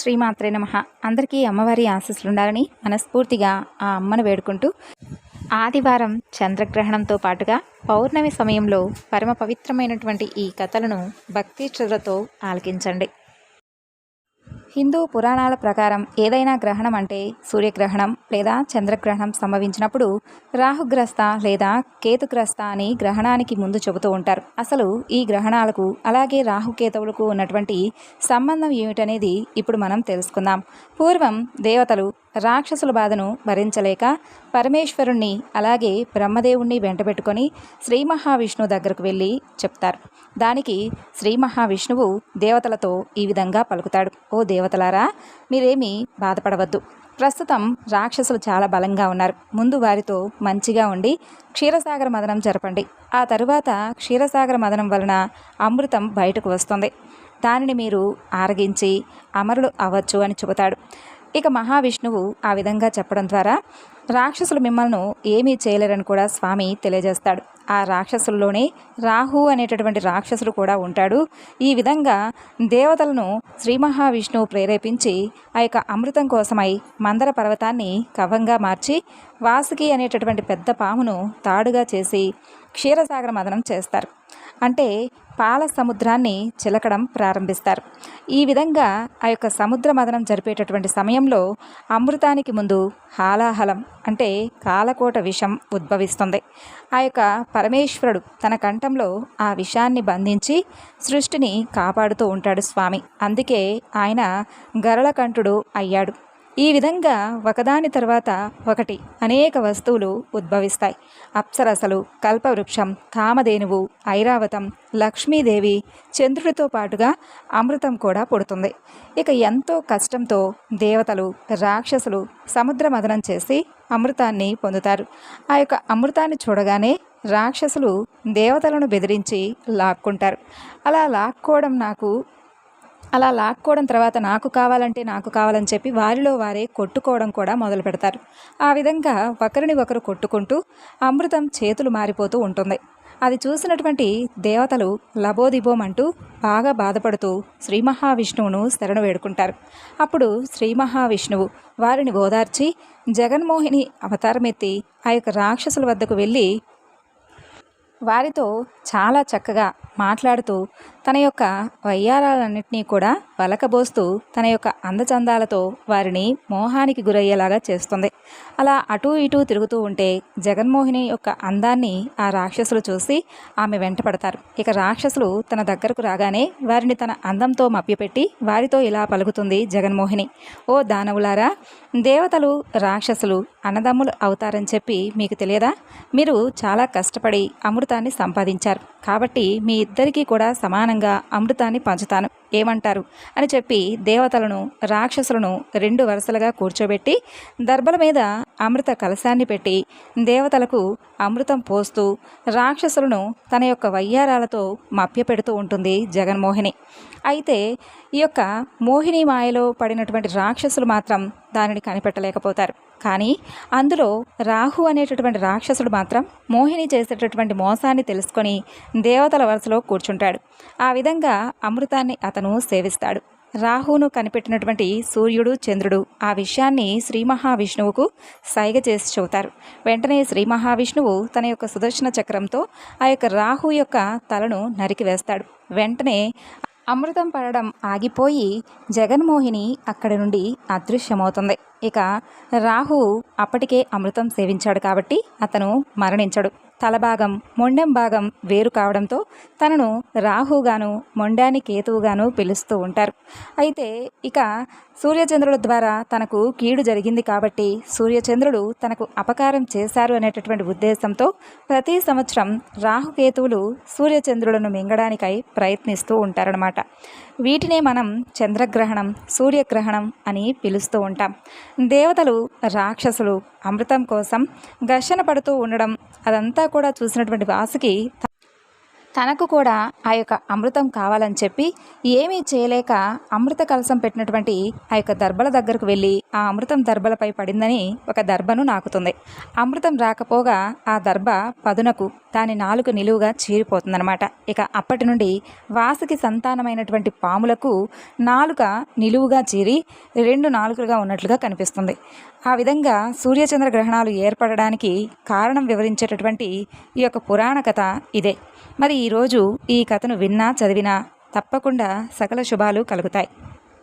శ్రీమాత్రే నమ. అందరికీ అమ్మవారి ఆశీస్సులు ఉండాలని మనస్ఫూర్తిగా ఆ అమ్మను వేడుకుంటూ ఆదివారం చంద్రగ్రహణంతో పాటుగా పౌర్ణమి సమయంలో పరమ పవిత్రమైనటువంటి ఈ కథలను భక్తి శ్రద్ధతో ఆలకించండి. హిందూ పురాణాల ప్రకారం ఏదైనా గ్రహణం అంటే సూర్యగ్రహణం లేదా చంద్రగ్రహణం సంభవించినప్పుడు రాహుగ్రస్త లేదా కేతుగ్రస్త అని గ్రహణానికి ముందు చెబుతూ ఉంటారు. అసలు ఈ గ్రహణాలకు అలాగే రాహుకేతువులకు ఉన్నటువంటి సంబంధం ఏమిటనేది ఇప్పుడు మనం తెలుసుకుందాం. పూర్వం దేవతలు రాక్షసుల బాధను భరించలేక పరమేశ్వరుణ్ణి అలాగే బ్రహ్మదేవుణ్ణి వెంటబెట్టుకొని శ్రీ మహావిష్ణు దగ్గరకు వెళ్ళి చెప్తారు. దానికి శ్రీ మహావిష్ణువు దేవతలతో ఈ విధంగా పలుకుతాడు. ఓ దేవతలారా మీరేమీ బాధపడవద్దు. ప్రస్తుతం రాక్షసులు చాలా బలంగా ఉన్నారు. ముందు వారితో మంచిగా ఉండి క్షీరసాగర మదనం జరపండి. ఆ తరువాత క్షీరసాగర మదనం వలన అమృతం బయటకు వస్తుంది. దానిని మీరు ఆరగించి అమరులు అవ్వచ్చు అని చెబుతాడు. ఇక మహావిష్ణువు ఆ విధంగా చెప్పడం ద్వారా రాక్షసులు మిమ్మల్ని ఏమీ చేయలేరని కూడా స్వామి తెలియజేస్తాడు. ఆ రాక్షసుల్లోనే రాహు అనేటటువంటి రాక్షసుడు కూడా ఉంటాడు. ఈ విధంగా దేవతలను శ్రీ మహావిష్ణువు ప్రేరేపించి ఆ యొక్క అమృతం కోసమై మందర పర్వతాన్ని కవంగా మార్చి వాసుకి అనేటటువంటి పెద్ద పామును తాడుగా చేసి క్షీరసాగర మదనం చేస్తారు. అంటే పాల సముద్రాన్ని చిలకడం ప్రారంభిస్తారు. ఈ విధంగా ఆ యొక్క సముద్ర మదనం జరిపేటటువంటి సమయంలో అమృతానికి ముందు హాలాహలం అంటే కాలకోట విషం ఉద్భవిస్తుంది. ఆ యొక్క పరమేశ్వరుడు తన కంఠంలో ఆ విషాన్ని బంధించి సృష్టిని కాపాడుతూ ఉంటాడు స్వామి. అందుకే ఆయన గరళకంఠుడు అయ్యాడు. ఈ విధంగా ఒకదాని తర్వాత ఒకటి అనేక వస్తువులు ఉద్భవిస్తాయి. అప్సరసలు కల్పవృక్షం కామధేనువు ఐరావతం లక్ష్మీదేవి చంద్రుడితో పాటుగా అమృతం కూడా పుడుతుంది. ఇక ఎంతో కష్టంతో దేవతలు రాక్షసులు సముద్ర మదనం చేసి అమృతాన్ని పొందుతారు. ఆ యొక్క అమృతాన్ని చూడగానే రాక్షసులు దేవతలను బెదిరించి లాక్కుంటారు. అలా లాక్కోవడం నాకు అలా లాక్కోవడం తర్వాత నాకు కావాలంటే నాకు కావాలని చెప్పి వారిలో వారే కొట్టుకోవడం కూడా మొదలు పెడతారు. ఆ విధంగా ఒకరిని ఒకరు కొట్టుకుంటూ అమృతం చేతులు మారిపోతూ ఉంటుంది. అది చూసినటువంటి దేవతలు లబోదిబోమంటూ బాగా బాధపడుతూ శ్రీ మహావిష్ణువును శరణు వేడుకుంటారు. అప్పుడు శ్రీ మహావిష్ణువు వారిని ఓదార్చి జగన్మోహిని అవతారమెత్తి ఆ యొక్క రాక్షసుల వద్దకు వెళ్ళి వారితో చాలా చక్కగా మాట్లాడుతూ తన యొక్క వయ్యారాలన్నింటినీ కూడా వలకబోస్తూ తన యొక్క అందచందాలతో వారిని మోహానికి గురయ్యేలాగా చేస్తుంది. అలా అటూ ఇటూ తిరుగుతూ ఉంటే జగన్మోహిని యొక్క అందాన్ని ఆ రాక్షసులు చూసి ఆమె వెంట పడతారు. ఇక రాక్షసులు తన దగ్గరకు రాగానే వారిని తన అందంతో మభ్యపెట్టి వారితో ఇలా పలుకుతుంది జగన్మోహిని. ఓ దానవులారా దేవతలు రాక్షసులు అన్నదమ్ములు అవుతారని చెప్పి మీకు తెలియదా? మీరు చాలా కష్టపడి అమృతాన్ని సంపాదించారు. కాబట్టి మీ ఇద్దరికీ కూడా సమానంగా అమృతాన్ని పంచుతాను. ఏమంటారు? అని చెప్పి దేవతలను రాక్షసులను రెండు వరుసలుగా కూర్చోబెట్టి దర్భల మీద అమృత కలశాన్ని పెట్టి దేవతలకు అమృతం పోస్తూ రాక్షసులను తన యొక్క వయ్యారాలతో మభ్యపెడుతూ ఉంటుంది జగన్మోహిని. అయితే ఈ యొక్క మోహిని మాయలో పడినటువంటి రాక్షసులు మాత్రం దానిని కనిపెట్టలేకపోతారు. కానీ అందులో రాహు అనేటటువంటి రాక్షసుడు మాత్రం మోహిని చేసేటటువంటి మోసాన్ని తెలుసుకొని దేవతల వరుసలో కూర్చుంటాడు. ఆ విధంగా అమృతాన్ని అతను సేవిస్తాడు. రాహును కనిపెట్టినటువంటి సూర్యుడు చంద్రుడు ఆ విషయాన్ని శ్రీ మహావిష్ణువుకు సైగ చేసి చెబుతారు. వెంటనే శ్రీ మహావిష్ణువు తన యొక్క సుదర్శన చక్రంతో ఆ యొక్క రాహు యొక్క తలను నరికివేస్తాడు వెంటనే అమృతం పడడం ఆగిపోయి జగన్మోహిని అక్కడి నుండి అదృశ్యమవుతుంది. ఇక రాహు అప్పటికే అమృతం సేవించాడు కాబట్టి అతను మరణించడు. తలభాగం మొండెం భాగం వేరు కావడంతో తనను రాహుగాను మొండాని కేతువుగాను పిలుస్తూ ఉంటారు. అయితే ఇక సూర్యచంద్రుల ద్వారా తనకు కీడు జరిగింది కాబట్టి సూర్యచంద్రుడు తనకు అపకారం చేశారు అనేటటువంటి ఉద్దేశంతో ప్రతి సంవత్సరం రాహుకేతువులు సూర్యచంద్రులను మింగడానికై ప్రయత్నిస్తూ ఉంటారనమాట వీటినే మనం చంద్రగ్రహణం సూర్యగ్రహణం అని పిలుస్తూ ఉంటాం. దేవతలు రాక్షసులు అమృతం కోసం ఘర్షణ పడుతూ ఉండడం అదంతా కూడా చూసినటువంటి వాసుకి తనకు కూడా ఆ యొక్క అమృతం కావాలని చెప్పి ఏమీ చేయలేక అమృత కలసం పెట్టినటువంటి ఆ యొక్క దర్భల దగ్గరకు వెళ్ళి ఆ అమృతం దర్భలపై పడిందని ఒక దర్భను నాకుతుంది. అమృతం రాకపోగా ఆ దర్భ పదునకు దాని నాలుగు నిలువుగా చీరిపోతుందనమాట ఇక అప్పటి నుండి వాసుకి సంతానమైనటువంటి పాములకు నాలుక నిలువుగా చీరి రెండు నాలుకలుగా ఉన్నట్లుగా కనిపిస్తుంది. ఆ విధంగా సూర్యచంద్ర గ్రహణాలు ఏర్పడడానికి కారణం వివరించేటటువంటి ఈ యొక్క పురాణ కథ ఇదే. మరి ఈరోజు ఈ కథను విన్నా చదివినా తప్పకుండా సకల శుభాలు కలుగుతాయి.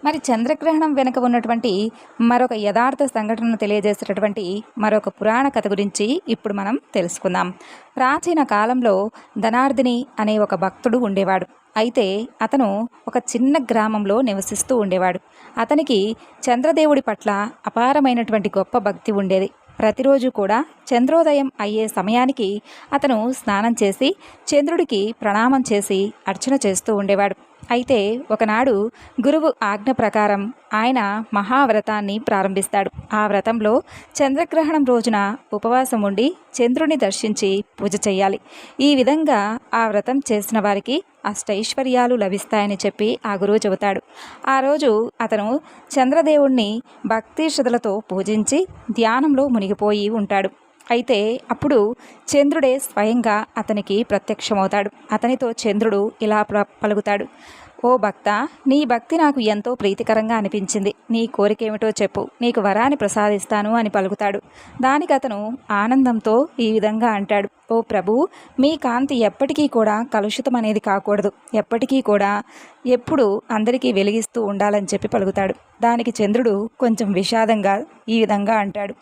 మరి చంద్రగ్రహణం వెనుక ఉన్నటువంటి మరొక యథార్థ సంఘటనను తెలియజేసేటటువంటి మరొక పురాణ కథ గురించి ఇప్పుడు మనం తెలుసుకుందాం. ప్రాచీన కాలంలో ధనార్దిని అనే ఒక భక్తుడు ఉండేవాడు. అయితే అతను ఒక చిన్న గ్రామంలో నివసిస్తూ ఉండేవాడు. అతనికి చంద్రదేవుడి పట్ల అపారమైనటువంటి గొప్ప భక్తి ఉండేది. ప్రతిరోజు కూడా చంద్రోదయం అయ్యే సమయానికి అతను స్నానం చేసి చంద్రుడికి ప్రణామం చేసి అర్చన చేస్తూ ఉండేవాడు. అయితే ఒకనాడు గురువు ఆజ్ఞ ప్రకారం ఆయన మహావ్రతాన్ని ప్రారంభిస్తాడు. ఆ వ్రతంలో చంద్రగ్రహణం రోజున ఉపవాసం ఉండి చంద్రుని దర్శించి పూజ చేయాలి ఈ విధంగా ఆ వ్రతం చేసిన వారికి అష్టైశ్వర్యాలు లభిస్తాయని చెప్పి ఆ గురువు చెబుతాడు. ఆ రోజు అతను చంద్రదేవుణ్ణి భక్తి శ్రద్ధలతో పూజించి ధ్యానంలో మునిగిపోయి ఉంటాడు. అయితే అప్పుడు చంద్రుడే స్వయంగా అతనికి ప్రత్యక్షమవుతాడు. అతనితో చంద్రుడు ఇలా పలుకుతాడు. ఓ భక్త నీ భక్తి నాకు ఎంతో ప్రీతికరంగా అనిపించింది. నీ కోరికేమిటో చెప్పు. నీకు వరాన్ని ప్రసాదిస్తాను అని పలుకుతాడు. దానికి అతను ఆనందంతో ఈ విధంగా అంటాడు. ఓ ప్రభు మీ కాంతి ఎప్పటికీ కూడా కలుషితం అనేది కాకూడదు. ఎప్పటికీ కూడా ఎప్పుడు అందరికీ వెలిగిస్తూ ఉండాలని చెప్పి పలుకుతాడు. దానికి చంద్రుడు కొంచెం విషాదంగా ఈ విధంగా అంటాడు.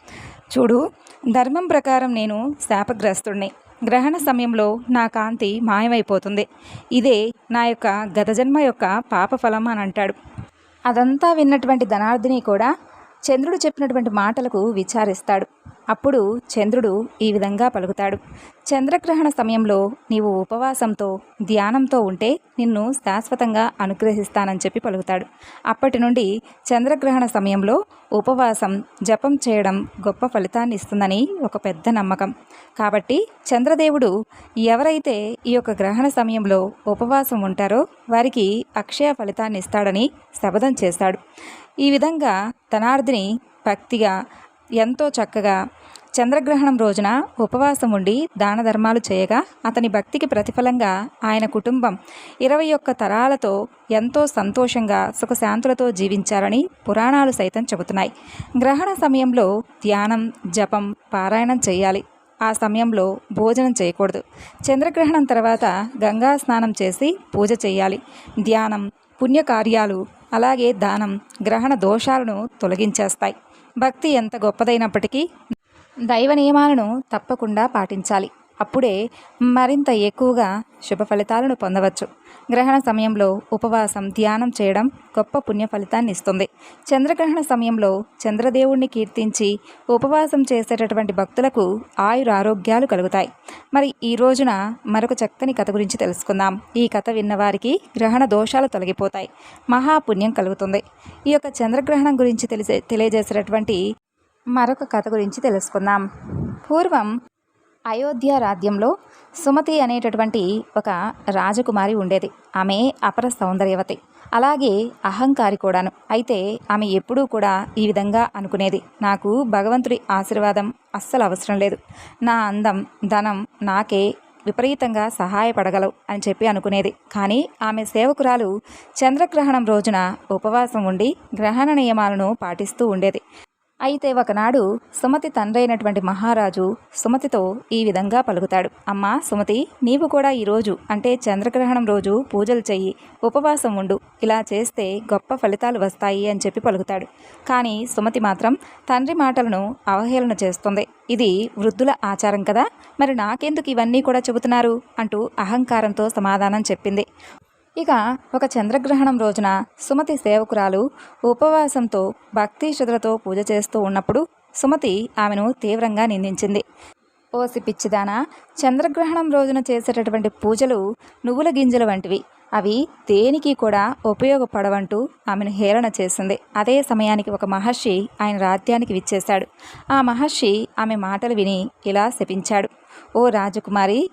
చూడు ధర్మం ప్రకారం నేను శాపగ్రస్తుడిని గ్రహణ సమయంలో నా కాంతి మాయమైపోతుంది. ఇదే నా యొక్క గత జన్మ యొక్క పాపఫలం అని అంటాడు. అదంతా విన్నటువంటి ధనార్దిని కూడా చంద్రుడు చెప్పినటువంటి మాటలకు విచారిస్తాడు. అప్పుడు చంద్రుడు ఈ విధంగా పలుకుతాడు. చంద్రగ్రహణ సమయంలో నీవు ఉపవాసంతో ధ్యానంతో ఉంటే నిన్ను శాశ్వతంగా అనుగ్రహిస్తానని చెప్పి పలుకుతాడు. అప్పటి నుండి చంద్రగ్రహణ సమయంలో ఉపవాసం జపం చేయడం గొప్ప ఫలితాన్ని ఇస్తుందని ఒక పెద్ద నమ్మకం. కాబట్టి చంద్రదేవుడు ఎవరైతే ఈ యొక్క గ్రహణ సమయంలో ఉపవాసం ఉంటారో వారికి అక్షయ ఫలితాన్ని ఇస్తాడని శపథం చేశాడు ఈ విధంగా ధనార్థిని భక్తిగా ఎంతో చక్కగా చంద్రగ్రహణం రోజున ఉపవాసం ఉండి దాన ధర్మాలు చేయగా అతని భక్తికి ప్రతిఫలంగా ఆయన కుటుంబం ఇరవై ఒక్క తరాలతో ఎంతో సంతోషంగా సుఖశాంతులతో జీవించారని పురాణాలు సైతం చెబుతున్నాయి. గ్రహణ సమయంలో ధ్యానం జపం పారాయణం చేయాలి. ఆ సమయంలో భోజనం చేయకూడదు. చంద్రగ్రహణం తర్వాత గంగా స్నానం చేసి పూజ చేయాలి. ధ్యానం పుణ్యకార్యాలు అలాగే దానం గ్రహణ దోషాలను తొలగించేస్తాయి. భక్తి ఎంత గొప్పదైనప్పటికీ దైవ నియమాలను తప్పకుండా పాటించాలి. అప్పుడే మరింత ఎక్కువగా శుభ ఫలితాలను పొందవచ్చు. గ్రహణ సమయంలో ఉపవాసం ధ్యానం చేయడం గొప్ప పుణ్య ఫలితాన్ని ఇస్తుంది. చంద్రగ్రహణ సమయంలో చంద్రదేవుణ్ణి కీర్తించి ఉపవాసం చేసేటటువంటి భక్తులకు ఆయుర ఆరోగ్యాలు కలుగుతాయి. మరి ఈ రోజున మరొక చక్కని కథ గురించి తెలుసుకుందాం. ఈ కథ విన్నవారికి గ్రహణ దోషాలు తొలగిపోతాయి. మహాపుణ్యం కలుగుతుంది. ఈ యొక్క చంద్రగ్రహణం గురించి తెలిసే తెలియజేసేటటువంటి మరొక కథ గురించి తెలుసుకుందాం. పూర్వం అయోధ్య రాజ్యంలో సుమతి అనేటటువంటి ఒక రాజకుమారి ఉండేది. ఆమె అపర సౌందర్యవతి. అలాగే అహంకారి కూడాను. అయితే ఆమె ఎప్పుడూ కూడా ఈ విధంగా అనుకునేది. నాకు భగవంతుడి ఆశీర్వాదం అస్సలు అవసరం లేదు. నా అందం ధనం నాకే విపరీతంగా సహాయపడగలవు అని చెప్పి అనుకునేది. కానీ ఆమె సేవకురాలు చంద్రగ్రహణం రోజున ఉపవాసం ఉండి గ్రహణ నియమాలను పాటిస్తూ ఉండేది. అయితే ఒకనాడు సుమతి తండ్రైనటువంటి మహారాజు సుమతితో ఈ విధంగా పలుకుతాడు. అమ్మా సుమతి నీవు కూడా ఈరోజు అంటే చంద్రగ్రహణం రోజు పూజలు చెయ్యి ఉపవాసం ఉండు ఇలా చేస్తే గొప్ప ఫలితాలు వస్తాయి అని చెప్పి పలుకుతాడు. కానీ సుమతి మాత్రం తండ్రి మాటలను అవహేళన చేస్తుంది. ఇది వృద్ధుల ఆచారం కదా మరి నాకెందుకు ఇవన్నీ కూడా చెబుతున్నారు? అంటూ అహంకారంతో సమాధానం చెప్పింది. ఇక ఒక చంద్రగ్రహణం రోజున సుమతి సేవకురాలు ఉపవాసంతో భక్తి శ్రద్ధలతో పూజ చేస్తూ ఉన్నప్పుడు సుమతి ఆమెను తీవ్రంగా నిందించింది. ఓసి పిచ్చిదానా చంద్రగ్రహణం రోజున చేసేటటువంటి పూజలు నువ్వుల గింజల వంటివి. అవి దేనికి కూడా ఉపయోగపడవంటూ ఆమెను హేళన చేసింది. అదే సమయానికి ఒక మహర్షి ఆయన రాజ్యానికి విచ్చేశాడు. ఆ మహర్షి ఆమె మాటలు విని ఇలా శపించాడు. ఓ రాజకుమారి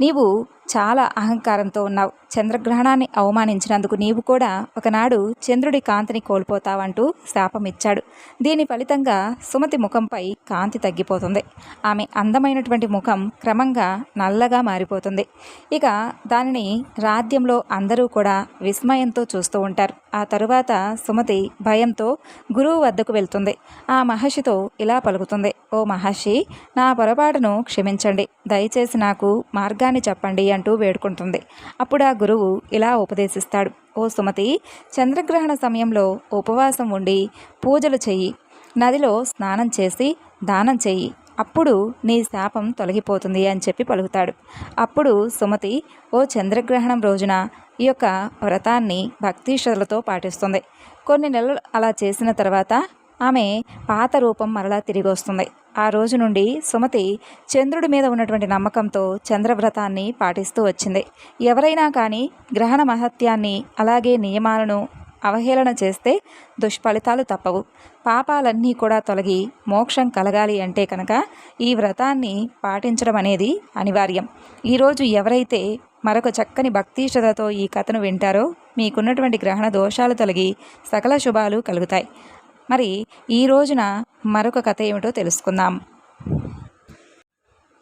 నీవు చాలా అహంకారంతో ఉన్నావు. చంద్రగ్రహణాన్ని అవమానించినందుకు నీవు కూడా ఒకనాడు చంద్రుడి కాంతిని కోల్పోతావంటూ శాపం ఇచ్చాడు దీని ఫలితంగా సుమతి ముఖంపై కాంతి తగ్గిపోతుంది. ఆమె అందమైనటువంటి ముఖం క్రమంగా నల్లగా మారిపోతుంది. ఇక దానిని రాజ్యంలో అందరూ కూడా విస్మయంతో చూస్తూ ఉంటారు. ఆ తరువాత సుమతి భయంతో గురువు వద్దకు వెళ్తుంది. ఆ మహర్షితో ఇలా పలుకుతుంది. ఓ మహర్షి నా పొరపాటును క్షమించండి. దయచేసి నాకు మార్గాన్ని చెప్పండి అంటూ వేడుకుంటుంది. అప్పుడు ఆ గురువు ఇలా ఉపదేశిస్తాడు. ఓ సుమతి చంద్రగ్రహణ సమయంలో ఉపవాసం ఉండి పూజలు చెయ్యి. నదిలో స్నానం చేసి దానం చెయ్యి. అప్పుడు నీ శాపం తొలగిపోతుంది అని చెప్పి పలుకుతాడు. అప్పుడు సుమతి ఓ చంద్రగ్రహణం రోజున ఈ యొక్క వ్రతాన్ని భక్తి శ్రద్ధలతో పాటిస్తుంది. కొన్ని నెలలు అలా చేసిన తర్వాత ఆమె పాత రూపం మరలా తిరిగి వస్తుంది ఆ రోజు నుండి సుమతి చంద్రుడి మీద ఉన్నటువంటి నమ్మకంతో చంద్రవ్రతాన్ని పాటిస్తూ వచ్చింది. ఎవరైనా కానీ గ్రహణ మహత్యాన్ని అలాగే నియమాలను అవహేళన చేస్తే దుష్ఫలితాలు తప్పవు. పాపాలన్నీ కూడా తొలగి మోక్షం కలగాలి అంటే కనుక ఈ వ్రతాన్ని పాటించడం అనేది అనివార్యం. ఈరోజు ఎవరైతే మరొక చక్కని భక్తిష్టతతో ఈ కథను వింటారో మీకున్నటువంటి గ్రహణ దోషాలు తొలగి సకల శుభాలు కలుగుతాయి. మరి ఈ రోజున మరొక కథ ఏమిటో తెలుసుకుందాం.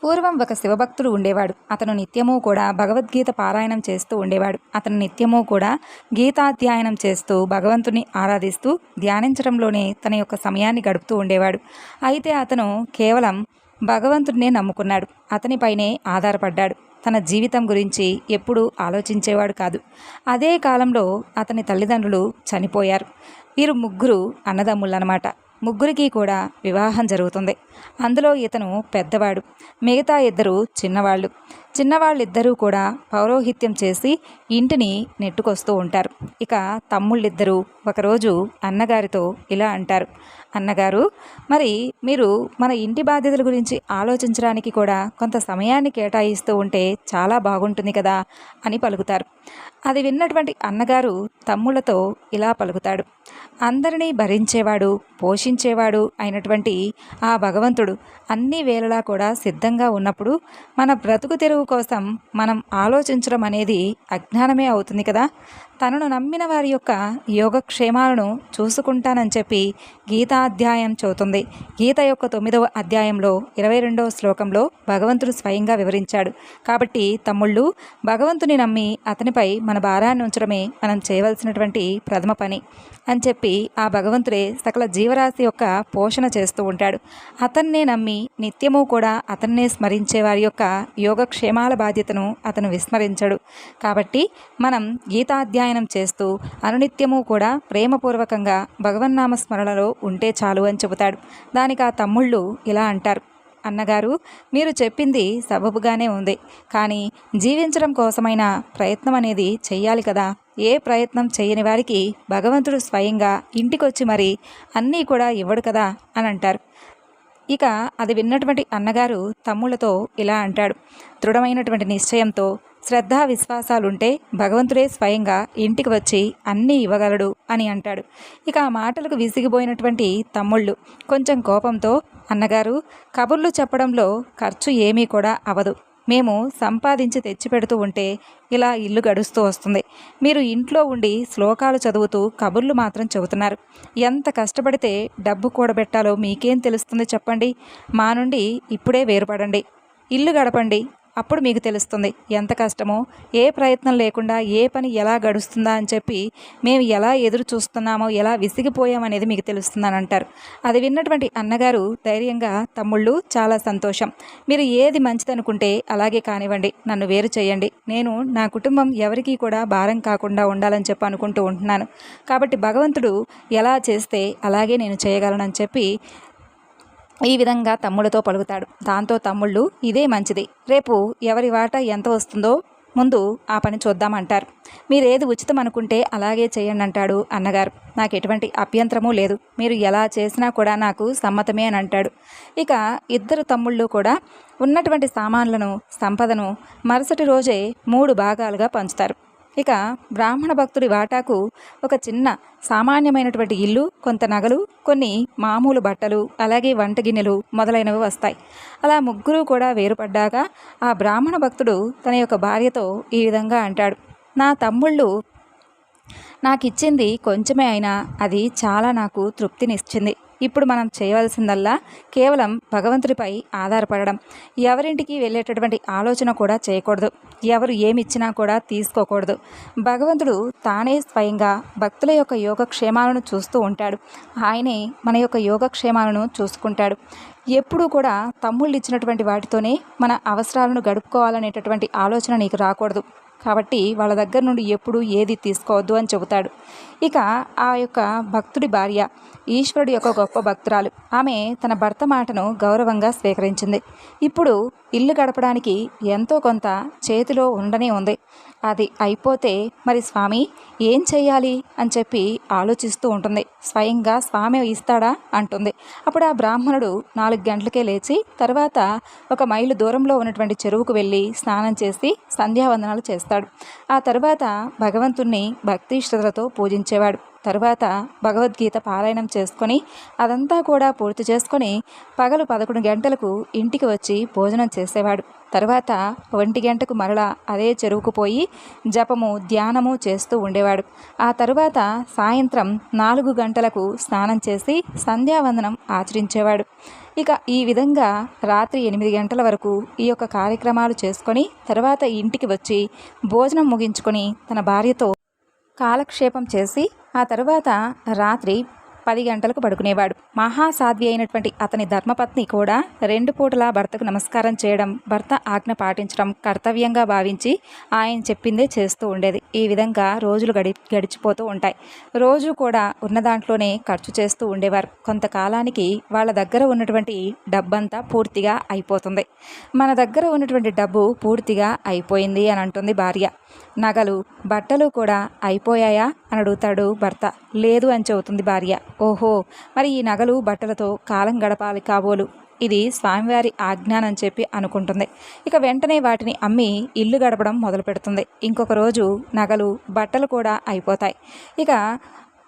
పూర్వం ఒక శివభక్తుడు ఉండేవాడు. అతను నిత్యము కూడా భగవద్గీత పారాయణం చేస్తూ ఉండేవాడు. అతను నిత్యము కూడా గీతాధ్యయనం చేస్తూ భగవంతుని ఆరాధిస్తూ ధ్యానించడంలోనే తన యొక్క సమయాన్ని గడుపుతూ ఉండేవాడు. అయితే అతను కేవలం భగవంతుడినే నమ్ముకున్నాడు. అతనిపైనే ఆధారపడ్డాడు. తన జీవితం గురించి ఎప్పుడూ ఆలోచించేవాడు కాదు. అదే కాలంలో అతని తల్లిదండ్రులు చనిపోయారు. వీరు ముగ్గురు అన్నదమ్ముళ్ళు అనమాట ముగ్గురికి కూడా వివాహం జరుగుతుంది. అందులో ఇతను పెద్దవాడు. మిగతా ఇద్దరు చిన్నవాళ్ళు. చిన్నవాళ్ళిద్దరూ కూడా పౌరోహిత్యం చేసి ఇంటిని నెట్టుకొస్తూ ఉంటారు. ఇక తమ్ముళ్ళిద్దరూ ఒకరోజు అన్నగారితో ఇలా అంటారు. అన్నగారు మరి మీరు మన ఇంటి బాధ్యతల గురించి ఆలోచించడానికి కూడా కొంత సమయాన్ని కేటాయిస్తూ ఉంటే చాలా బాగుంటుంది కదా అని పలుకుతారు. అది విన్నటువంటి అన్నగారు తమ్ముళ్ళతో ఇలా పలుకుతాడు. అందరినీ భరించేవాడు పోషించేవాడు అయినటువంటి ఆ భగవంతుడు అన్ని వేళలా కూడా సిద్ధంగా ఉన్నప్పుడు మన బ్రతుకు తెరువు కోసం మనం ఆలోచించడం అనేది అజ్ఞానమే అవుతుంది కదా. తనను నమ్మిన వారి యొక్క యోగక్షేమాలను చూసుకుంటానని చెప్పి గీతాధ్యాయం చదువుతుంది. గీత యొక్క తొమ్మిదవ అధ్యాయంలో ఇరవై రెండవ శ్లోకంలో భగవంతుడు స్వయంగా వివరించాడు. కాబట్టి తమ్ముళ్ళు భగవంతుని నమ్మి అతనిపై మన భారాన్ని ఉంచడమే మనం చేయవలసినటువంటి ప్రథమ పని అని చెప్పి ఆ భగవంతుడే సకల జీవరాశి యొక్క పోషణ చేస్తూ ఉంటాడు. అతన్నే నమ్మి నిత్యము కూడా అతన్నే స్మరించే వారి యొక్క యోగక్షేమాల బాధ్యతను అతను విస్మరించడు. కాబట్టి మనం అధ్యయనం చేస్తూ అనునిత్యము కూడా ప్రేమపూర్వకంగా భగవన్నామ స్మరణలో ఉంటే చాలు అని చెబుతాడు. దానికి ఆ తమ్ముళ్ళు ఇలా అంటారు. అన్నగారు మీరు చెప్పింది సబబుగానే ఉంది. కానీ జీవించడం కోసమైన ప్రయత్నం అనేది చెయ్యాలి కదా. ఏ ప్రయత్నం చేయని వారికి భగవంతుడు స్వయంగా ఇంటికొచ్చి మరి అన్నీ కూడా ఇవ్వడు కదా అని అంటారు. ఇక అది విన్నటువంటి అన్నగారు తమ్ముళ్ళతో ఇలా అంటాడు. దృఢమైనటువంటి నిశ్చయంతో శ్రద్ధ విశ్వాసాలుంటే భగవంతుడే స్వయంగా ఇంటికి వచ్చి అన్నీ ఇవ్వగలడు అని అంటాడు. ఇక ఆ మాటలకు విసిగిపోయినటువంటి తమ్ముళ్ళు కొంచెం కోపంతో అన్నగారు కబుర్లు చెప్పడంలో ఖర్చు ఏమీ కూడా అవదు. మేము సంపాదించి తెచ్చిపెడుతూ ఉంటే ఇలా ఇల్లు గడుస్తూ వస్తుంది. మీరు ఇంట్లో ఉండి శ్లోకాలు చదువుతూ కబుర్లు మాత్రం చెబుతున్నారు. ఎంత కష్టపడితే డబ్బు కూడబెట్టాలో మీకేం తెలుస్తుంది చెప్పండి? మా నుండి ఇప్పుడే వేరుపడండి. ఇల్లు గడపండి. అప్పుడు మీకు తెలుస్తుంది ఎంత కష్టమో ఏ ప్రయత్నం లేకుండా ఏ పని ఎలా గడుస్తుందా అని చెప్పి మేము ఎలా ఎదురు చూస్తున్నామో ఎలా విసిగిపోయామనేది మీకు తెలుస్తుందని అంటారు. అది విన్నటువంటి అన్నగారు ధైర్యంగా తమ్ముళ్ళు చాలా సంతోషం. మీరు ఏది మంచిదనుకుంటే అలాగే కానివ్వండి నన్ను వేరు చేయండి. నేను నా కుటుంబం ఎవరికీ కూడా భారం కాకుండా ఉండాలని చెప్పి అనుకుంటూ ఉంటున్నాను. కాబట్టి భగవంతుడు ఎలా చేస్తే అలాగే నేను చేయగలనని చెప్పి ఈ విధంగా తమ్ముడితో పలుకుతాడు. దాంతో తమ్ముళ్ళు ఇదే మంచిది. రేపు ఎవరి వాట ఎంత వస్తుందో ముందు ఆ పని చూద్దామంటారు. మీరేది ఉచితం అనుకుంటే అలాగే చేయండి అంటాడు అన్నగారు. నాకు ఎటువంటి అభ్యంతరము లేదు. మీరు ఎలా చేసినా కూడా నాకు సమ్మతమే అని అంటాడు. ఇక ఇద్దరు తమ్ముళ్ళు కూడా ఉన్నటువంటి సామాన్లను సంపదను మరుసటి రోజే మూడు భాగాలుగా పంచుతారు. ఇక బ్రాహ్మణ భక్తుడి వాటాకు ఒక చిన్న సామాన్యమైనటువంటి ఇల్లు కొంత నగలు కొన్ని మామూలు బట్టలు అలాగే వంట గిన్నెలు మొదలైనవి వస్తాయి. అలా ముగ్గురు కూడా వేరుపడ్డాక ఆ బ్రాహ్మణ భక్తుడు తన యొక్క భార్యతో ఈ విధంగా అంటాడు నా తమ్ముళ్ళు నాకు ఇచ్చింది కొంచెమే అయినా అది చాలా నాకు తృప్తినిచ్చింది. ఇప్పుడు మనం చేయవలసిందల్లా కేవలం భగవంతుడిపై ఆధారపడడం. ఎవరింటికి వెళ్ళేటటువంటి ఆలోచన కూడా చేయకూడదు. ఎవరు ఏమిచ్చినా కూడా తీసుకోకూడదు. భగవంతుడు తానే స్వయంగా భక్తుల యొక్క యోగక్షేమాలను చూస్తూ ఉంటాడు. ఆయనే మన యొక్క యోగక్షేమాలను చూసుకుంటాడు. ఎప్పుడూ కూడా తమ్ముళ్ళు ఇచ్చినటువంటి వాటితోనే మన అవసరాలను గడుపుకోవాలనేటటువంటి ఆలోచన నీకు రాకూడదు. కాబట్టి వాళ్ళ దగ్గర నుండి ఎప్పుడు ఏది తీసుకోవద్దు అని చెబుతాడు. ఇక ఆ యొక్క భక్తుడి భార్య ఈశ్వరుడి యొక్క గొప్ప భక్తురాలు. ఆమె తన భర్త మాటను గౌరవంగా స్వీకరించింది. ఇప్పుడు ఇల్లు గడపడానికి ఎంతో కొంత చేతిలో ఉండనే ఉంది. అది అయిపోతే మరి స్వామి ఏం చేయాలి అని చెప్పి ఆలోచిస్తూ ఉంటుంది. స్వయంగా స్వామి ఇస్తాడా? అంటుంది. అప్పుడు ఆ బ్రాహ్మణుడు నాలుగు గంటలకే లేచి తర్వాత ఒక మైలు దూరంలో ఉన్నటువంటి చెరువుకు వెళ్ళి స్నానం చేసి సంధ్యావందనాలు చేస్తాడు. ఆ తర్వాత భగవంతుణ్ణి భక్తి శ్రద్ధలతో పూజించేవాడు. తర్వాత భగవద్గీత పారాయణం చేసుకొని అదంతా కూడా పూర్తి చేసుకొని పగలు పదకొండు గంటలకు ఇంటికి వచ్చి భోజనం చేసేవాడు. తర్వాత ఒంటి గంటకు మరలా అదే చెరువుకు పోయి జపము ధ్యానము చేస్తూ ఉండేవాడు. ఆ తరువాత సాయంత్రం నాలుగు గంటలకు స్నానం చేసి సంధ్యావందనం ఆచరించేవాడు. ఇక ఈ విధంగా రాత్రి ఎనిమిది గంటల వరకు ఈ యొక్క కార్యక్రమాలు చేసుకొని తర్వాత ఇంటికి వచ్చి భోజనం ముగించుకొని తన భార్యతో కాలక్షేపం చేసి ఆ తర్వాత రాత్రి పది గంటలకు పడుకునేవాడు. మహాసాధ్వి అయినటువంటి అతని ధర్మపత్ని కూడా రెండు పూటలా భర్తకు నమస్కారం చేయడం భర్త ఆజ్ఞ పాటించడం కర్తవ్యంగా భావించి ఆయన చెప్పిందే చేస్తూ ఉండేది. ఈ విధంగా రోజులు గడి గడిచిపోతూ ఉంటాయి. రోజు కూడా ఉన్న దాంట్లోనే ఖర్చు చేస్తూ ఉండేవారు. కొంతకాలానికి వాళ్ళ దగ్గర ఉన్నటువంటి డబ్బంతా పూర్తిగా అయిపోతుంది. మన దగ్గర ఉన్నటువంటి డబ్బు పూర్తిగా అయిపోయింది అని అంటుంది భార్య. నగలు బట్టలు కూడా అయిపోయాయా? అని అడుగుతాడు భర్త. లేదు అని చెబుతుంది భార్య. ఓహో మరి ఈ నగలు బట్టలతో కాలం గడపాలి కాబోలు. ఇది స్వామివారి ఆజ్ఞానని చెప్పి అనుకుంటుంది. ఇక వెంటనే వాటిని అమ్మి ఇల్లు గడపడం మొదలు పెడుతుంది ఇంకొక రోజు నగలు బట్టలు కూడా అయిపోతాయి. ఇక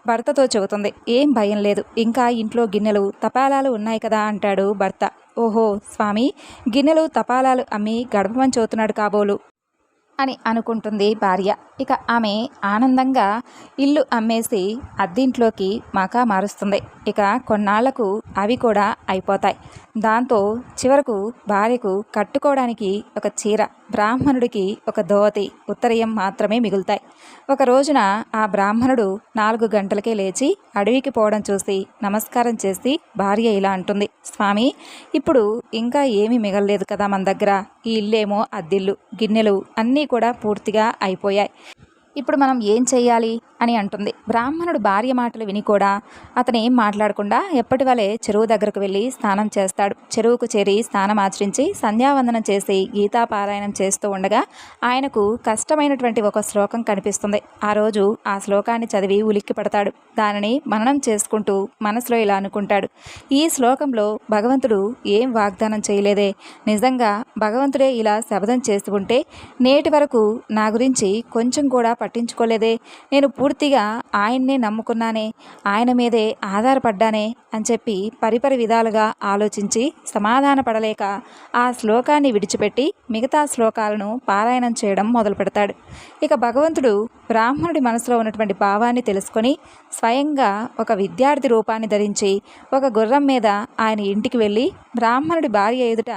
భర్తతో చెబుతుంది ఏం భయం లేదు. ఇంకా ఇంట్లో గిన్నెలు తపాలాలు ఉన్నాయి కదా అంటాడు భర్త. ఓహో స్వామి గిన్నెలు తపాలాలు అమ్మి గడపమని చెబుతున్నాడు కాబోలు. అని అనుకుంటుంది భార్య. ఇక ఆమె ఆనందంగా ఇల్లు అమ్మేసి అద్దింట్లోకి మకా మారుస్తుంది. ఇక కొన్నాళ్ళకు అవి కూడా అయిపోతాయి. దాంతో చివరకు భార్యకు కట్టుకోవడానికి ఒక చీర బ్రాహ్మణుడికి ఒక ధోతి ఉత్తరయం మాత్రమే మిగులుతాయి. ఒక రోజున ఆ బ్రాహ్మణుడు నాలుగు గంటలకే లేచి అడవికి పోవడం చూసి నమస్కారం చేసి భార్య ఇలా అంటుంది స్వామి ఇప్పుడు ఇంకా ఏమీ మిగలలేదు కదా మన దగ్గర. ఈ ఇల్లేమో అద్దిల్లు గిన్నెలు అన్నీ కూడా పూర్తిగా అయిపోయాయి. ఇప్పుడు మనం ఏం చెయ్యాలి? అని అంటుంది. బ్రాహ్మణుడు భార్య మాటలు విని కూడా అతను ఏం మాట్లాడకుండా ఎప్పటి వలె చెరువు దగ్గరకు వెళ్ళి స్నానం చేస్తాడు. చెరువుకు చేరి స్నానం ఆచరించి సంధ్యావందనం చేసి గీతాపారాయణం చేస్తూ ఉండగా ఆయనకు కష్టమైనటువంటి ఒక శ్లోకం కనిపిస్తుంది. ఆ రోజు ఆ శ్లోకాన్ని చదివి ఉలిక్కి పడతాడు. దానిని మననం చేసుకుంటూ మనసులో ఇలా అనుకుంటాడు. ఈ శ్లోకంలో భగవంతుడు ఏం వాగ్దానం చేయలేదే. నిజంగా భగవంతుడే ఇలా శబదం చేసి ఉంటే నేటి వరకు నా గురించి కొంచెం కూడా పట్టించుకోలేదే. నేను పూర్తిగా ఆయన్నే నమ్ముకున్నానే ఆయన మీదే ఆధారపడ్డానే అని చెప్పి పరిపరి విధాలుగా ఆలోచించి సమాధాన పడలేక ఆ శ్లోకాన్ని విడిచిపెట్టి మిగతా శ్లోకాలను పారాయణం చేయడం మొదలు పెడతాడు ఇక భగవంతుడు బ్రాహ్మణుడి మనసులో ఉన్నటువంటి భావాన్ని తెలుసుకొని స్వయంగా ఒక విద్యార్థి రూపాన్ని ధరించి ఒక గుర్రం మీద ఆయన ఇంటికి వెళ్ళి బ్రాహ్మణుడి భార్య ఎదుట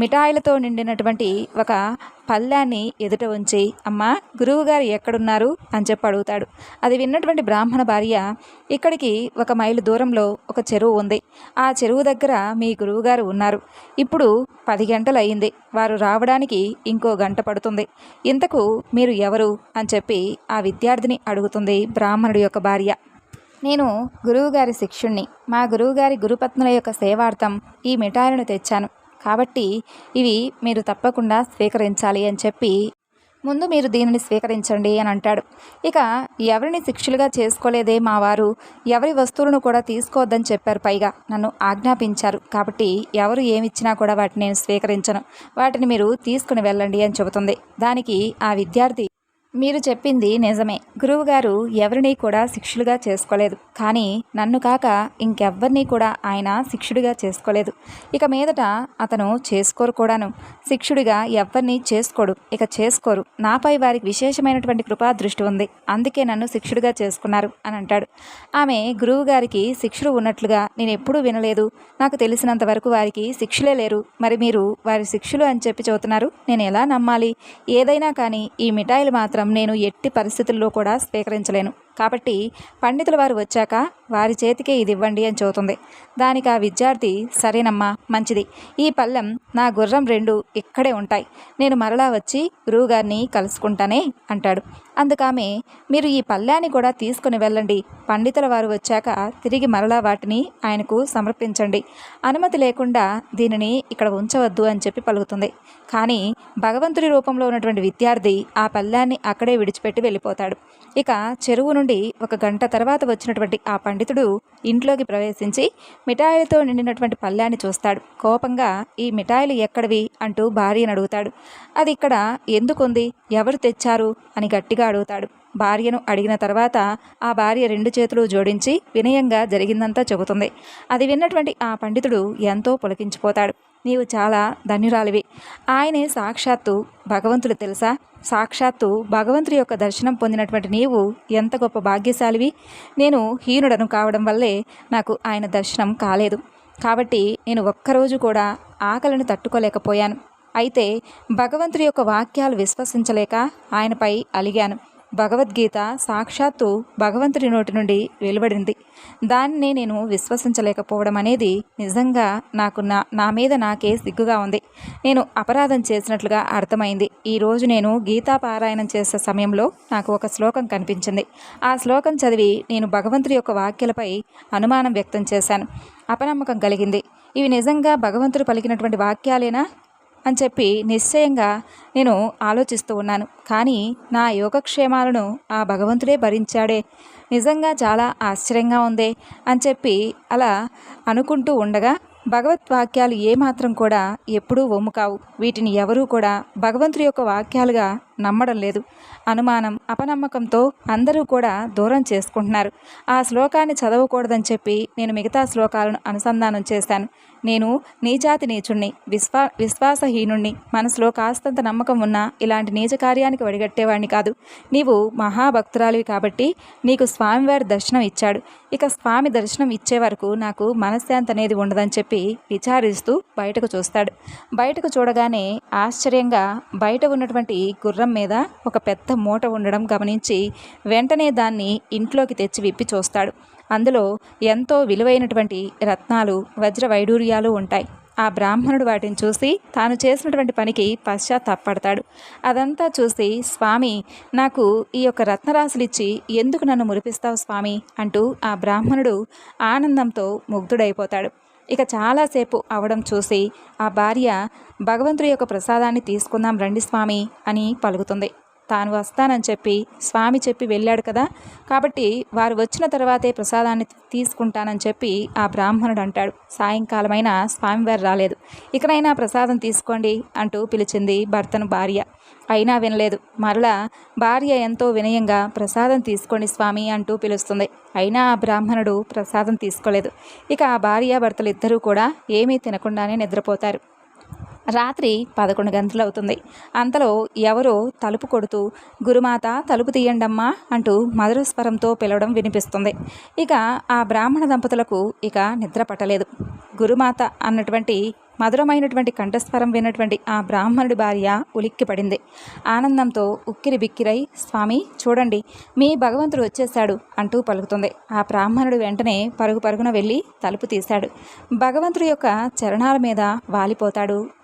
మిఠాయిలతో నిండినటువంటి ఒక పళ్ళాన్ని ఎదుట ఉంచి అమ్మా గురువుగారు ఎక్కడున్నారు? అని చెప్పి అడుగుతాడు. అది విన్నటువంటి బ్రాహ్మణ భార్య ఇక్కడికి ఒక మైలు దూరంలో ఒక చెరువు ఉంది. ఆ చెరువు దగ్గర మీ గురువుగారు ఉన్నారు. ఇప్పుడు పది గంటలు అయింది. వారు రావడానికి ఇంకో గంట పడుతుంది. ఇంతకు మీరు ఎవరు? అని చెప్పి ఆ విద్యార్థిని అడుగుతుంది బ్రాహ్మణుడి యొక్క భార్య. నేను గురువుగారి శిష్యుణ్ణి. మా గురువుగారి గురుపత్నుల యొక్క సేవార్థం ఈ మిఠాయిలను తెచ్చాను. కాబట్టి ఇవి మీరు తప్పకుండా స్వీకరించాలి అని చెప్పి ముందు మీరు దీనిని స్వీకరించండి అని అంటాడు. ఇక ఎవరిని శిక్షులుగా చేసుకోలేదే మా వారు ఎవరి వస్తువులను కూడా తీసుకోవద్దని చెప్పారు పైగా. నన్ను ఆజ్ఞాపించారు. కాబట్టి ఎవరు ఏమిచ్చినా కూడా వాటిని నేను స్వీకరించను. వాటిని మీరు తీసుకుని వెళ్ళండి అని చెబుతుంది. దానికి ఆ విద్యార్థి మీరు చెప్పింది నిజమే. గురువుగారు ఎవరిని కూడా శిక్షులుగా చేసుకోలేదు. కానీ నన్ను కాక ఇంకెవ్వరినీ కూడా ఆయన శిక్షుడిగా చేసుకోలేదు. ఇక మీదట అతను చేసుకోరు కూడాను. శిక్షుడిగా ఎవరిని చేసుకోడు. ఇక చేసుకోరు. నాపై వారికి విశేషమైనటువంటి కృపా దృష్టి ఉంది. అందుకే నన్ను శిక్షుడిగా చేసుకున్నారు అని అంటాడు. ఆమె గురువుగారికి శిక్షుడు ఉన్నట్లుగా నేను ఎప్పుడూ వినలేదు. నాకు తెలిసినంత వరకు వారికి శిక్షులే లేరు. మరి మీరు వారి శిక్షులు అని చెప్పి చెబుతున్నారు. నేను ఎలా నమ్మాలి? ఏదైనా కానీ ఈ మిఠాయిలు మాత్రం నేను ఎట్టి పరిస్థితుల్లో కూడా స్వీకరించలేను. కాబట్టి పండితుల వారు వచ్చాక వారి చేతికే ఇది ఇవ్వండి అని చెబుతుంది. దానికి ఆ విద్యార్థి సరేనమ్మా మంచిది. ఈ పళ్ళెం నా గుర్రం రెండు ఇక్కడే ఉంటాయి. నేను మరలా వచ్చి గురువుగారిని కలుసుకుంటానే అంటాడు. అందుకామె మీరు ఈ పళ్ళాన్ని కూడా తీసుకుని వెళ్ళండి. పండితుల వారు వచ్చాక తిరిగి మరలా వాటిని ఆయనకు సమర్పించండి. అనుమతి లేకుండా దీనిని ఇక్కడ ఉంచవద్దు అని చెప్పి పలుకుతుంది. కానీ భగవంతుడి రూపంలో ఉన్నటువంటి విద్యార్థి ఆ పళ్ళాన్ని అక్కడే విడిచిపెట్టి వెళ్ళిపోతాడు. ఇక చెరువు నుండి ఒక గంట తర్వాత వచ్చినటువంటి ఆ పండితుడు ఇంట్లోకి ప్రవేశించి మిఠాయిలతో నిండినటువంటి పళ్ళ్యాన్ని చూస్తాడు. కోపంగా ఈ మిఠాయిలు ఎక్కడివి? అంటూ భార్యను అడుగుతాడు. అది ఇక్కడ ఎందుకుంది? ఎవరు తెచ్చారు? అని గట్టిగా అడుగుతాడు. భార్యను అడిగిన తర్వాత ఆ భార్య రెండు చేతులు జోడించి వినయంగా జరిగిందంతా చెబుతుంది. అది విన్నటువంటి ఆ పండితుడు ఎంతో పులకించిపోతాడు. నీవు చాలా ధన్యురాలివి. ఆయనే సాక్షాత్తు భగవంతుడు తెలుసా? సాక్షాత్తు భగవంతుడి యొక్క దర్శనం పొందినటువంటి నీవు ఎంత గొప్ప భాగ్యశాలివి. నేను హీనుడను కావడం వల్లే నాకు ఆయన దర్శనం కాలేదు. కాబట్టి నేను ఒక్కరోజు కూడా ఆకలిని తట్టుకోలేకపోయాను. అయితే భగవంతుడి యొక్క వాక్యాలు విశ్వసించలేక ఆయనపై అలిగాను. భగవద్గీత సాక్షాత్తు భగవంతుడి నోటి నుండి వెలువడింది. దాన్ని నేను విశ్వసించలేకపోవడం అనేది నిజంగా నాకు నా నా మీద నాకే సిగ్గుగా ఉంది. నేను అపరాధం చేసినట్లుగా అర్థమైంది. ఈరోజు నేను గీతా పారాయణం చేసే సమయంలో నాకు ఒక శ్లోకం కనిపించింది. ఆ శ్లోకం చదివి నేను భగవంతుడి యొక్క వాక్యలపై అనుమానం వ్యక్తం చేశాను. అపనమ్మకం కలిగింది. ఇవి నిజంగా భగవంతుడు పలికినటువంటి వాక్యాలేనా? అని చెప్పి నిశ్చయంగా నేను ఆలోచిస్తూ ఉన్నాను. కానీ నా యోగక్షేమాలను ఆ భగవంతుడే భరించాడే. నిజంగా చాలా ఆశ్చర్యంగా ఉందే అని చెప్పి అలా అనుకుంటూ ఉండగా భగవత్ వాక్యాలు ఏమాత్రం కూడా ఎప్పుడూ ఒమ్ము కావు వీటిని ఎవరూ కూడా భగవంతుడి యొక్క వాక్యాలుగా నమ్మడం లేదు. అనుమానం అపనమ్మకంతో అందరూ కూడా దూరం చేసుకుంటున్నారు. ఆ శ్లోకాన్ని చదవకూడదని చెప్పి నేను మిగతా శ్లోకాలను అనుసంధానం చేశాను. నేను నీచాతి నీచుణ్ణి విశ్వా విశ్వాసహీనుణ్ణి మనసులో కాస్తంత నమ్మకం ఉన్నా ఇలాంటి నీచ కార్యానికి వడిగట్టేవాడిని కాదు. నీవు మహాభక్తురాలివి కాబట్టి నీకు స్వామివారి దర్శనం ఇచ్చాడు. ఇక స్వామి దర్శనం ఇచ్చే వరకు నాకు మనశ్శాంతి అనేది ఉండదని చెప్పి విచారిస్తూ బయటకు చూస్తాడు. బయటకు చూడగానే ఆశ్చర్యంగా బయట ఉన్నటువంటి గుర్రం మీద ఒక పెద్ద మూట ఉండడం గమనించి వెంటనే దాన్ని ఇంట్లోకి తెచ్చి విప్పి చూస్తాడు. అందులో ఎంతో విలువైనటువంటి రత్నాలు వజ్ర వైడూర్యాలు ఉంటాయి. ఆ బ్రాహ్మణుడు వాటిని చూసి తాను చేసినటువంటి పనికి పశ్చాత్తాపడతాడు అదంతా చూసి స్వామి నాకు ఈ యొక్క రత్నరాశులిచ్చి ఎందుకు నన్ను మురిపిస్తావు స్వామి? అంటూ ఆ బ్రాహ్మణుడు ఆనందంతో ముగ్ధుడైపోతాడు. ఇక చాలాసేపు అవడం చూసి ఆ భార్య భగవంతుడి యొక్క ప్రసాదాన్ని తీసుకుందాం రండి స్వామి అని పలుకుతుంది. తాను వస్తానని చెప్పి స్వామి చెప్పి వెళ్ళాడు కదా. కాబట్టి వారు వచ్చిన తర్వాతే ప్రసాదాన్ని తీసుకుంటానని చెప్పి ఆ బ్రాహ్మణుడు అంటాడు. సాయంకాలమైన స్వామివారు రాలేదు. ఇకనైనా ప్రసాదం తీసుకోండి అంటూ పిలిచింది భర్తను భార్య. అయినా వినలేదు. మరలా భార్య ఎంతో వినయంగా ప్రసాదం తీసుకోండి స్వామి అంటూ పిలుస్తుంది. అయినా ఆ బ్రాహ్మణుడు ప్రసాదం తీసుకోలేదు. ఇక ఆ భార్య భర్తలు ఇద్దరూ కూడా ఏమీ తినకుండానే నిద్రపోతారు. రాత్రి పదకొండు గంటలు అవుతుంది. అంతలో ఎవరో తలుపు కొడుతూ గురుమాత తలుపు తీయండమ్మా అంటూ మధుర స్వరంతో పిలవడం వినిపిస్తుంది. ఇక ఆ బ్రాహ్మణ దంపతులకు ఇక నిద్ర పట్టలేదు. గురుమాత అన్నటువంటి మధురమైనటువంటి కంఠస్వరం విన్నటువంటి ఆ బ్రాహ్మణుడి భార్య ఉలిక్కిపడింది. ఆనందంతో ఉక్కిరి బిక్కిరై స్వామి చూడండి మీ భగవంతుడు వచ్చేశాడు అంటూ పలుకుతుంది. ఆ బ్రాహ్మణుడు వెంటనే పరుగు పరుగున వెళ్ళి తలుపు తీశాడు. భగవంతుడి యొక్క చరణాల మీద వాలిపోతాడు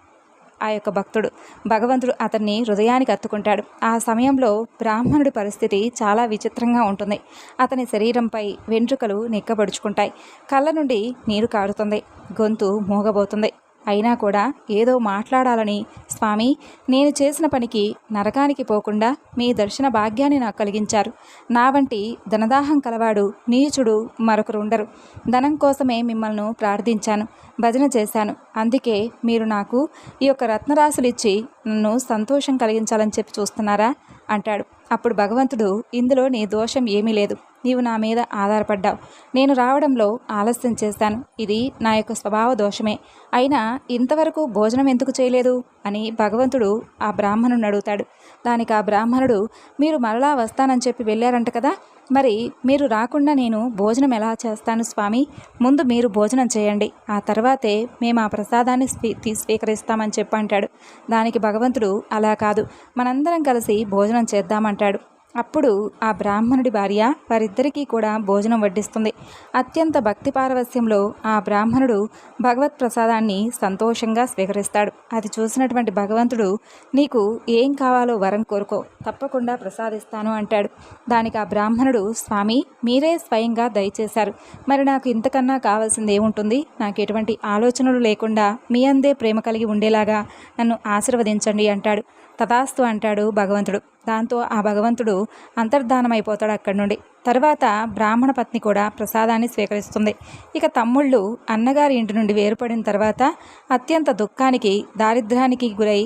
ఆ యొక్క భక్తుడు. భగవంతుడు అతన్ని హృదయానికి అత్తుకుంటాడు. ఆ సమయంలో బ్రాహ్మణుడి పరిస్థితి చాలా విచిత్రంగా ఉంటుంది. అతని శరీరంపై వెంట్రుకలు నిక్కబడుచుకుంటాయి. కళ్ళ నుండి నీరు కారుతుంది. గొంతు మూగబోతుంది. అయినా కూడా ఏదో మాట్లాడాలని. స్వామి నేను చేసిన పనికి నరకానికి పోకుండా మీ దర్శన భాగ్యాన్ని నాకు కలిగించారు. నా వంటి ధనదాహం కలవాడు నీచుడు మరొకరు ఉండరు. ధనం కోసమే మిమ్మల్ని ప్రార్థించాను భజన చేశాను. అందుకే మీరు నాకు ఈ యొక్క రత్నరాశులు ఇచ్చి నన్ను సంతోషం కలిగించాలని చెప్పి చూస్తున్నారా? అంటాడు. అప్పుడు భగవంతుడు ఇందులో నీ దోషం ఏమీ లేదు. నీవు నా మీద ఆధారపడ్డావు. నేను రావడంలో ఆలస్యం చేస్తాను. ఇది నా యొక్క స్వభావ దోషమే. అయినా ఇంతవరకు భోజనం ఎందుకు చేయలేదు? అని భగవంతుడు ఆ బ్రాహ్మణుని అడుగుతాడు. దానికి ఆ బ్రాహ్మణుడు మీరు మరలా వస్తానని చెప్పి వెళ్ళారంట కదా? మరి మీరు రాకుండా నేను భోజనం ఎలా చేస్తాను స్వామి? ముందు మీరు భోజనం చేయండి. ఆ తర్వాతే మేము ఆ ప్రసాదాన్ని స్వీ తీ- స్వీకరిస్తామని చెప్పంటాడు. దానికి భగవంతుడు అలా కాదు. మనందరం కలిసి భోజనం చేద్దామంటాడు. అప్పుడు ఆ బ్రాహ్మణుడి భార్య వారిద్దరికీ కూడా భోజనం వడ్డిస్తుంది. అత్యంత భక్తి పారవస్యంలో ఆ బ్రాహ్మణుడు భగవత్ ప్రసాదాన్ని సంతోషంగా స్వీకరిస్తాడు. అది చూసినటువంటి భగవంతుడు నీకు ఏం కావాలో వరం కోరుకో తప్పకుండా ప్రసాదిస్తాను అంటాడు. దానికి ఆ బ్రాహ్మణుడు స్వామి మీరే స్వయంగా దయచేశారు. మరి నాకు ఇంతకన్నా కావాల్సింది ఏముంటుంది? నాకు ఎటువంటి ఆలోచనలు లేకుండా మీ అందే ప్రేమ కలిగి ఉండేలాగా నన్ను ఆశీర్వదించండి అంటాడు. తథాస్తు అంటాడు భగవంతుడు. దాంతో ఆ భగవంతుడు అంతర్ధానమైపోతాడు అక్కడి నుండి. తర్వాత బ్రాహ్మణ పత్ని కూడా ప్రసాదాన్ని స్వీకరిస్తుంది. ఇక తమ్ముళ్ళు అన్నగారి ఇంటి నుండి వేరుపడిన తర్వాత అత్యంత దుఃఖానికి దారిద్ర్యానికి గురై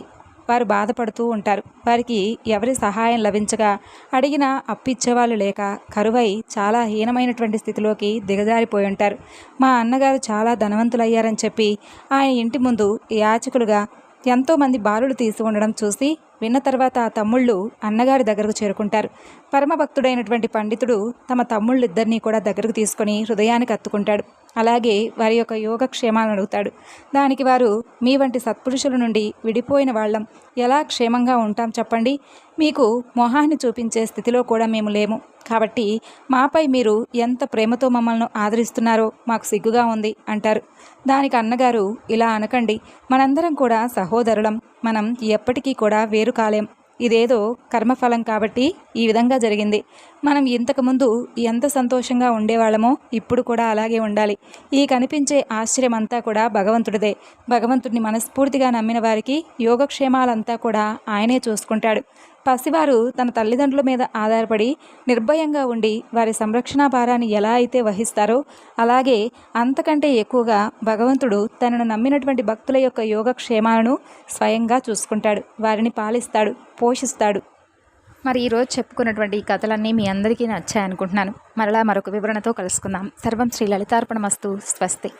వారు బాధపడుతూ ఉంటారు. వారికి ఎవరి సహాయం లభించగా అడిగిన అప్పిచ్చేవాళ్ళు లేక కరువై చాలా హీనమైనటువంటి స్థితిలోకి దిగజారిపోయి ఉంటారు. మా అన్నగారు చాలా ధనవంతులయ్యారని చెప్పి ఆయన ఇంటి ముందు యాచకులుగా ఎంతోమంది బాలులు తీసి ఉండడం చూసి విన్న తర్వాత ఆ తమ్ముళ్ళు అన్నగారి దగ్గరకు చేరుకుంటారు. పరమభక్తుడైనటువంటి పండితుడు తమ తమ్ముళ్ళిద్దరినీ కూడా దగ్గరకు తీసుకొని హృదయానికి అత్తుకుంటాడు. అలాగే వారి యొక్క యోగక్షేమాలను అడుగుతాడు. దానికి వారు మీ వంటి సత్పురుషుల నుండి విడిపోయిన వాళ్ళం ఎలా క్షేమంగా ఉంటాం చెప్పండి? మీకు మొహాన్ని చూపించే స్థితిలో కూడా మేము లేము. కాబట్టి మాపై మీరు ఎంత ప్రేమతో మమ్మల్ని ఆదరిస్తున్నారో మాకు సిగ్గుగా ఉంది అంటారు. దానికి అన్నగారు ఇలా అనకండి. మనందరం కూడా సహోదరులం. మనం ఎప్పటికీ కూడా వేరు కాలేం. ఇదేదో కర్మఫలం కాబట్టి ఈ విధంగా జరిగింది. మనం ఇంతకుముందు ఎంత సంతోషంగా ఉండేవాళ్ళమో ఇప్పుడు కూడా అలాగే ఉండాలి. ఈ కనిపించే ఆశ్చర్యం అంతా కూడా భగవంతుడిదే. భగవంతుడిని మనస్ఫూర్తిగా నమ్మిన వారికి యోగక్షేమాలంతా కూడా ఆయనే చూసుకుంటాడు. పసివారు తన తల్లిదండ్రుల మీద ఆధారపడి నిర్భయంగా ఉండి వారి సంరక్షణ భారాన్ని ఎలా అయితే వహిస్తారో అలాగే అంతకంటే ఎక్కువగా భగవంతుడు తనను నమ్మినటువంటి భక్తుల యొక్క యోగక్షేమాలను స్వయంగా చూసుకుంటాడు. వారిని పాలిస్తాడు పోషిస్తాడు. మరి ఈరోజు చెప్పుకున్నటువంటి ఈ కథలన్నీ మీ అందరికీ నచ్చాయనుకుంటున్నాను. మరలా మరొక వివరణతో కలుసుకుందాం. సర్వం శ్రీ లలితార్పణమస్తు. స్వస్తి.